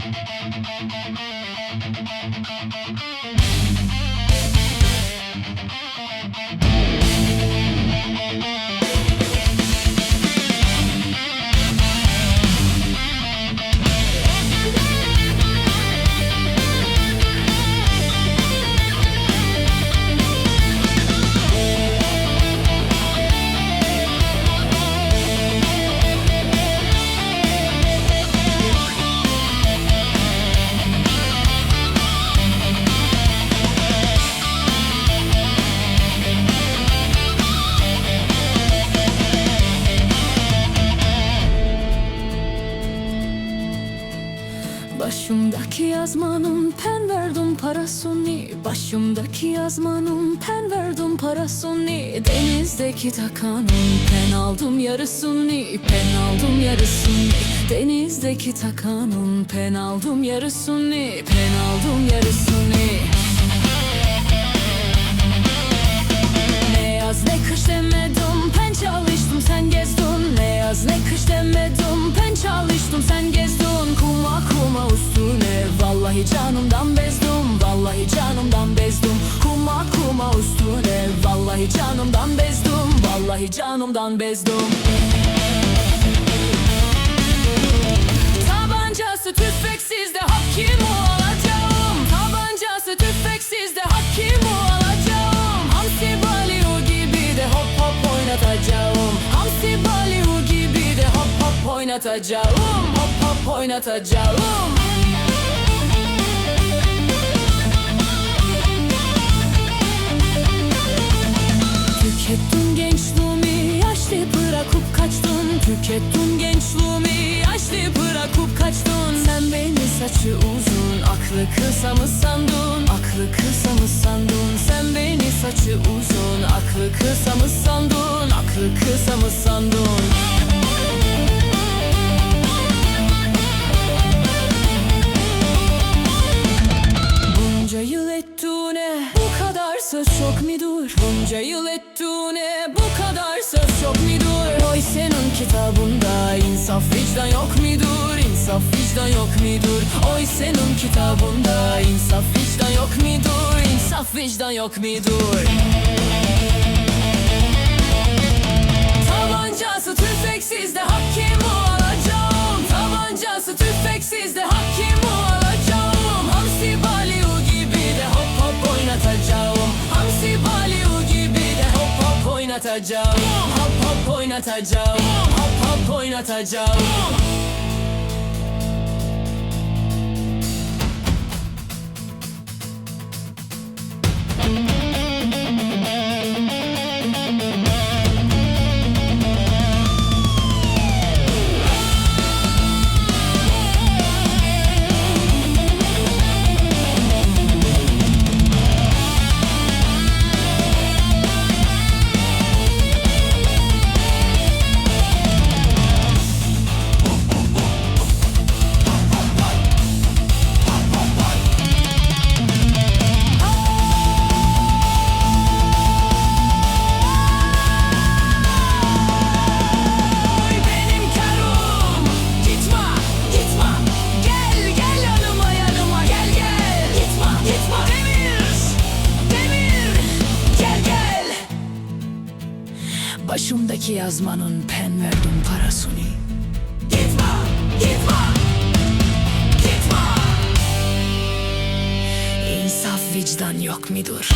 Thank you. Başımdaki yazmanın pen verdim parasını. Başımdaki yazmanın pen verdim parasını. Denizdeki takanın pen aldım yarısını. Pen aldım yarısını. Denizdeki takanın pen aldım yarısını. Pen aldım yarısını vallahi canımdan bezdim Vallahi canımdan bezdim. Kuma kuma üstüne vallahi canımdan bezdim Vallahi canımdan bezdim. Tabancası tüfeksiz de hakim olacağım. Tabancası tüfeksiz de hakim olacağım. Hamsi balio gibi de hop hop oynatacağım. Hamsi balio gibi de hop hop oynatacağım. Hop hop oynatacağım kaçtın Tükettim gençliğimi yaşlı bırakıp kaçtın. Sen beni saçı uzun aklı kısa mı sandın? Aklı kısa mı sandın? Sen beni saçı uzun aklı kısa mı sandın? Aklı kısa mı sandın Bunca yıl ettiğine bu kadar söz çok midur? Oy senin kitabında insaf vicdan yok midur? İnsaf vicdan yok midur? Oy senin kitabında insaf vicdan yok midur? İnsaf vicdan yok midur? Oynatacağım. Hop hop oynatacağım. Hop hop oynatacağım Başımdaki yazmanın pen verdim parasını. Gitme gitme. Gitme. İnsaf vicdan yok midur?